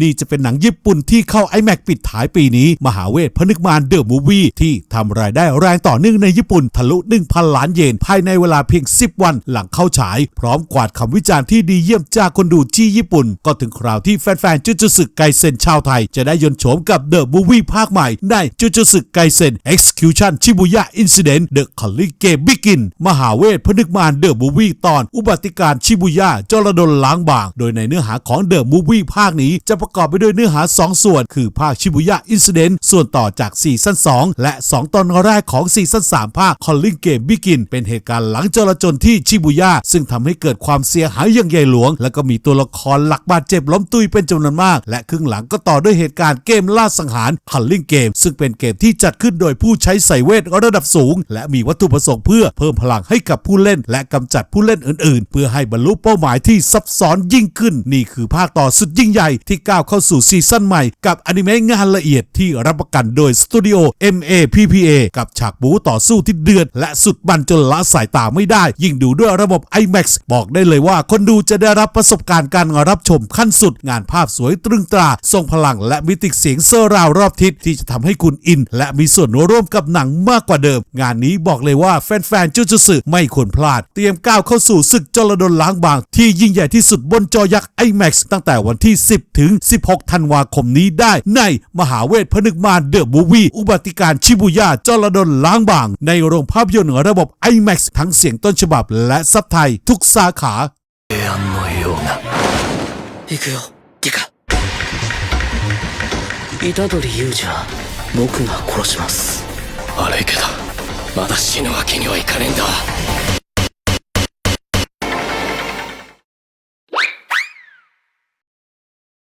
นี่จะเป็นหนังญี่ปุ่นที่เข้า iMac ปิดท้ายปีนี้ มหาเวทพนึกมารเดอะมูวี่ที่ทำรายได้แรงต่อเนื่องในญี่ปุ่น ทะลุ 1,000 ล้านเยน ภายในเวลาเพียง 10 วันหลังเข้าฉาย พร้อมกวาดคำวิจารณ์ที่ดีเยี่ยมจากคนดูที่ญี่ปุ่น ก็ถึงคราวที่แฟนๆ จุจุสึไกเซนชาวไทย จะได้ยนโฉมกับเดอะมูวี่ภาคใหม่ในจุจุสึไกเซน Execution Shibuya Incident The Calling a m e Begin มหาเวทพนึกมารเดอะมูวี่ตอน อุบัติการชิบุย่าจรดลล้างบาง โดยในเนื้อหาของเดอะมูวี่ภาคนี้จะประกอบไปด้วยเนื้อหา 2 ส่วน คือภาคชิบุย่าอินซิเดนต์ส่วนต่อจากซีซั่น2 และ 2 ตอนแรกของซีซั่น3 ภาค Calling Game Begin เป็นเหตุการณ์หลังจลาจลที่ชิบุย่าซึ่งทำให้เกิดความเสียหายอย่างใหญ่หลวง และก็มีตัวละครหลักบาดเจ็บล้มตุยเป็นจำนวนมาก และครึ่งหลังก็ต่อด้วยเหตุการณ์เกมล่าสังหาร Calling Game ซึ่งเป็นเกมที่จัดขึ้นโดยผู้ใช้ใส่เวทระดับสูง และมีวัตถุประสงค์เพื่อเพิ่มพลังให้กับผู้เล่น และกำจัดผู้เล่นอื่น ๆ เพื่อให้บรรลุเป้าหมายที่ซับซ้อนยิ่งขึ้น นี่คือภาคต่อสุดยิ่งใหญ่ที่ก้าวเข้าสู่ซีซั่นใหม่กับอนิเมะงานละเอียดที่รับประกันโดยสตูดิโอ MAPPA กับฉากบูต่อสู้ที่เดือด และสุดบันจนละสายตาไม่ได้ ยิ่งดูด้วยระบบ IMAX บอกได้เลยว่าคนดูจะได้รับประสบการณ์การรับชมขั้นสุด งานภาพสวยตรึงตรา ทรงพลังและมิติเสียงเซอร์ราวรอบทิศที่จะทำให้คุณอิน และมีส่วนร่วมกับหนังมากกว่าเดิม งานนี้บอกเลยว่าแฟนๆจุจุสึไม่ควรพลาด เตรียมก้าวเข้าสู่ศึกจลดลล้างบาง ที่ยิ่งใหญ่ที่สุดบนจอยักษ์ IMAX ตั้งแต่วันที่ 10 ถึง16 ธันวาคมนี้ได้ ในมหาเวทพนึกมารเดอะมูวี่อุบัติการชิบุย่าจลดลล้างบาง ในโรงภาพยนตร์ระบบ IMAX ทั้งเสียงต้นฉบับและซับไทยทุกสาขา 平安のような行くよリカ虎杖裕二は僕が殺します悪いけどまだ死ぬわけにはいかねえんだ